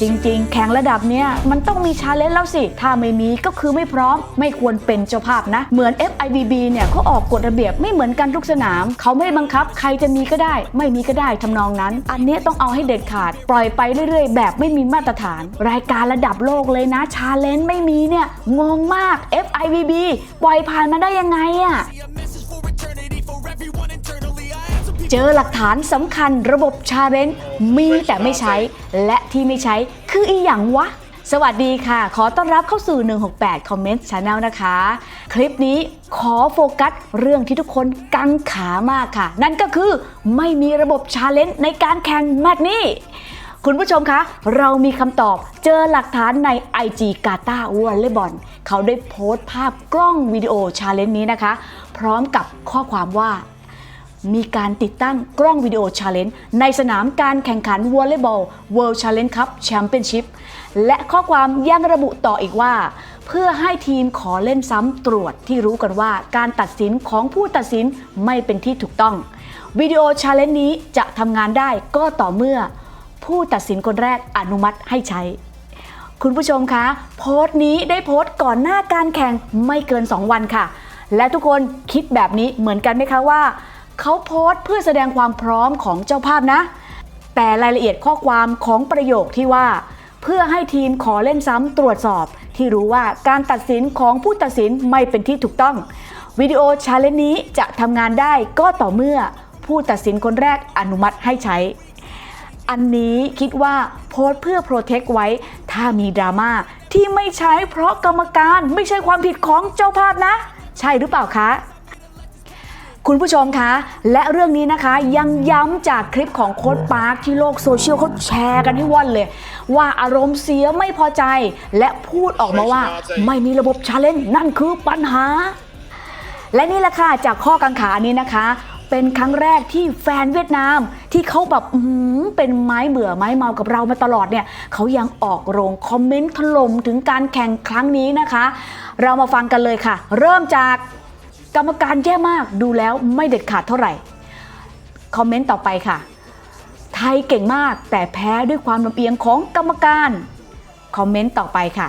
จริงๆ แข่งระดับเนี้ยมันต้องมีชาเลนจ์แล้วสิ ถ้าไม่มีก็คือไม่พร้อม ไม่ควรเป็นเจ้าภาพนะ เหมือน FIVB เนี่ยเขาออกกฎระเบียบไม่เหมือนกันทุกสนาม เขาไม่ได้บังคับใครจะมีก็ได้ ไม่มีก็ได้ทำนองนั้น อันเนี้ยต้องเอาให้เด็ดขาด ปล่อยไปเรื่อยๆ แบบไม่มีมาตรฐาน รายการระดับโลกเลยนะชาเลนจ์ไม่มีเนี่ยงงมาก FIVB ปล่อยผ่านมาได้ยังไงอะ เจอหลักฐานสำคัญระบบชาเลนจ์มีแต่ไม่ใช้ และที่ไม่ใช้คืออีหยังวะ สวัสดีค่ะ ขอต้อนรับเข้าสู่ 168 Comment Channel นะคะ คลิปนี้ขอโฟกัสเรื่องที่ทุกคนกังขามากค่ะ นั่นก็คือไม่มีระบบชาเลนจ์ในการแข่งแมตช์นี้คุณผู้ชมคะ เรามีคำตอบเจอหลักฐานใน IG กาตาวอลเลย์บอลเขาได้โพสต์ภาพกล้องวิดีโอชาเลนจ์นี้นะคะ พร้อมกับข้อความว่า มีการติดตั้งกล้องวิดีโอชาเลนจ์ในสนามการแข่งขันวอลเลย์บอล World Challenge Cup Championship และข้อความยังระบุต่ออีกว่า เพื่อให้ทีมขอเล่นซ้ำตรวจที่รู้กันว่าการตัดสินของผู้ตัดสินไม่เป็นที่ถูกต้อง วิดีโอชาเลนจ์นี้จะทำงานได้ก็ต่อเมื่อ ผู้ตัดสินคนแรกอนุมัติให้ใช้คุณผู้ชมคะ โพสต์นี้ได้โพสต์ก่อนหน้าการแข่งไม่เกิน 2 วันค่ะ และทุกคนคิดแบบนี้เหมือนกันไหมคะว่า เขาโพสต์เพื่อแสดงความพร้อมของเจ้าภาพนะ แต่รายละเอียดข้อความของประโยคที่ว่า เพื่อให้ทีมขอเล่นซ้ำตรวจสอบ ที่รู้ว่าการตัดสินของผู้ตัดสินไม่เป็นที่ถูกต้องวิดีโอชาเลนจ์นี้จะทำงานได้ก็ต่อเมื่อผู้ตัดสินคนแรกอนุมัติให้ใช้ อันนี้คิดว่าโพสเพื่อโปรเทคไว้ ถ้ามีดราม่าที่ไม่ใช้เพราะกรรมการไม่ใช่ความผิดของเจ้าภาพนะ ใช่หรือเปล่าคะ คุณผู้ชมคะ และเรื่องนี้นะคะยังย้ำจากคลิปของโค้ดปาร์คที่โลกโซเชียลเขาแชร์กันให้ว่อนเลย ว่าอารมณ์เสียไม่พอใจ และพูดออกมาว่า ไม่มีระบบชาเลนจ์นั่นคือปัญหา และนี่แหละค่ะจากข้อกังขานี้นะคะ เป็นครั้งแรกที่แฟนเวียดนาม ที่เขาแบบเป็นไม้เบื่อไม้เมากับเรามาตลอดเนี่ยเขายังออกโรงคอมเมนต์ถล่มถึงการแข่งครั้งนี้นะคะ เรามาฟังกันเลยค่ะ เริ่มจาก กรรมการแย่มากดูแล้วไม่เด็ดขาดเท่าไหร่ คอมเมนต์ต่อไปค่ะ ไทยเก่งมากแต่แพ้ด้วยความลำเอียงของกรรมการ คอมเมนต์ต่อไปค่ะ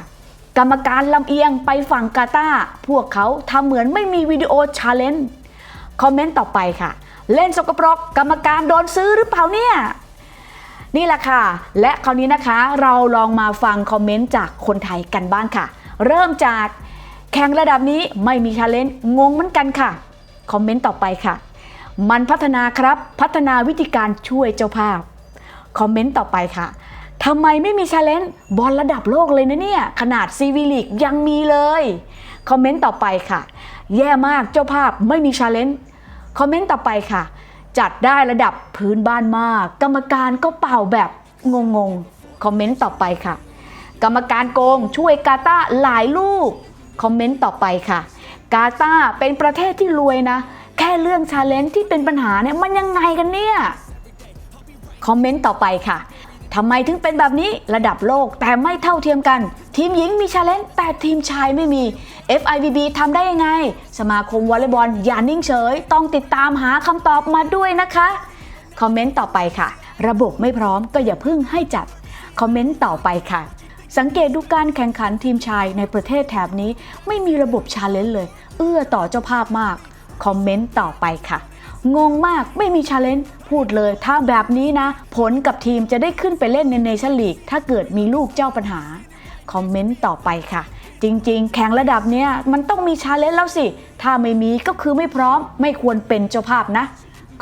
กรรมการลำเอียงไปฝั่งกาตาพวกเขาทำเหมือนไม่มีวิดีโอชาเลนจ์ คอมเมนต์ต่อไปค่ะ เล่นสกปรกกรรมการโดนซื้อหรือเปล่าเนี่ยนี่แหละค่ะ และคราวนี้นะคะเราลองมาฟังคอมเมนต์จากคนไทยกันบ้างค่ะ เริ่มจาก แข่งระดับนี้ไม่มีชาเลนจ์งงเหมือนกันค่ะ คอมเมนต์ต่อไปค่ะ มันพัฒนาครับพัฒนาวิธีการช่วยเจ้าภาพ คอมเมนต์ต่อไปค่ะทำไมไม่มีชาเลนจ์บอลระดับโลกเลยนะเนี่ย ขนาดซีวีลีกยังมีเลย คอมเมนต์ต่อไปค่ะ แย่มากเจ้าภาพไม่มีชาเลนจ์คอมเมนต์ต่อไปค่ะ จัดได้ระดับพื้นบ้านมาก กรรมการก็เป่าแบบงงๆคอมเมนต์ต่อไปค่ะ กรรมการโกงช่วยกาตาหลายลูก คอมเมนต์ต่อไปค่ะ กาตาเป็นประเทศที่รวยนะ แค่เรื่องชาเลนจ์ที่เป็นปัญหาเนี่ยมันยังไงกันเนี่ย คอมเมนต์ต่อไปค่ะทำไมถึงเป็นแบบนี้ระดับโลกแต่ไม่เท่าเทียมกัน ทีมหญิงมีชาเลนจ์แต่ทีมชายไม่มี FIVB ทำได้ยังไง สมาคมวอลเลย์บอลอย่านิ่งเฉย ต้องติดตามหาคำตอบมาด้วยนะคะ คอมเมนต์ต่อไปค่ะ ระบบไม่พร้อมก็อย่าเพิ่งให้จัดคอมเมนต์ต่อไปค่ะ สังเกตดูการแข่งขันทีมชายในประเทศแถบนี้ ไม่มีระบบชาเลนจ์เลย เอื้อต่อเจ้าภาพมาก คอมเมนต์ต่อไปค่ะ งงมากไม่มีชาเลนจ์พูดเลย ถ้าแบบนี้นะ ผลกับทีมจะได้ขึ้นไปเล่นในเนชั่นลีกถ้าเกิดมีลูกเจ้าปัญหา คอมเมนต์ต่อไปค่ะ จริง ๆ แข่งระดับเนี้ยมันต้องมีชาเลนจ์แล้วสิ ถ้าไม่มีก็คือไม่พร้อมไม่ควรเป็นเจ้าภาพนะ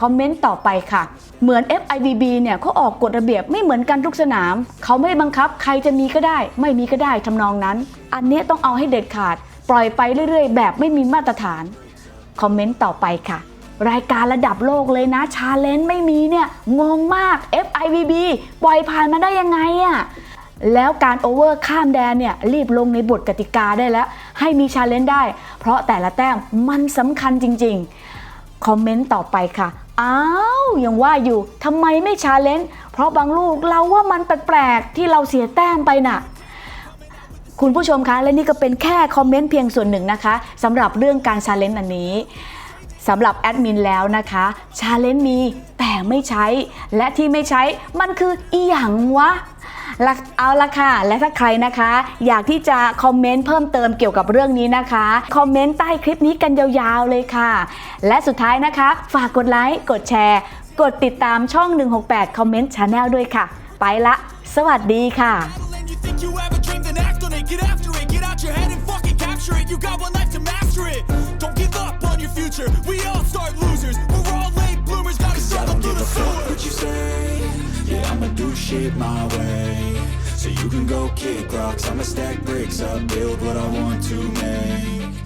คอมเมนต์ต่อไปค่ะ เหมือน FIVB เนี่ยเขาออกกฎระเบียบไม่เหมือนกันทุกสนาม เขาไม่บังคับ ใครจะมีก็ได้ ไม่มีก็ได้ทำนองนั้น อันนี้ต้องเอาให้เด็ดขาด ปล่อยไปเรื่อยๆ แบบไม่มีมาตรฐาน คอมเมนต์ต่อไปค่ะ รายการระดับโลกเลยนะชาเลนจ์ไม่มีเนี่ยงงมาก FIVB ปล่อยผ่านมาได้ยังไงอะแล้วการโอเวอร์ข้ามแดนเนี่ยรีบลงในบทกติกาได้แล้ว ให้มีชาเลนจ์ได้ เพราะแต่ละแต้มมันสำคัญจริงๆ คอมเมนต์ต่อไปค่ะ อ้าวยังว่าอยู่ทำไมไม่ชาเลนจ์เพราะบางลูกเราว่ามันแปลกๆที่เราเสียแต้มไปน่ะ คุณผู้ชมคะ และนี่ก็เป็นแค่คอมเมนต์เพียงส่วนหนึ่งนะคะสำหรับเรื่องการชาเลนจ์อันนี้สำหรับแอดมินแล้วนะคะชาเลนจ์มีแต่ไม่ใช้ และที่ไม่ใช้มันคืออีหยังวะ เอาละค่ะ และถ้าใครนะคะ อยากที่จะคอมเมนต์เพิ่มเติมเกี่ยวกับเรื่องนี้นะคะ คอมเมนต์ใต้คลิปนี้กันยาวๆเลยค่ะ และสุดท้ายนะคะ ฝากกดไลค์ กดแชร์ กดติดตามช่อง 168 Comment Channel ด้วยค่ะ ไปละ สวัสดีค่ะ And you think you shit my way. So you can go kick rocks. I'ma stack bricks up, build what I want to make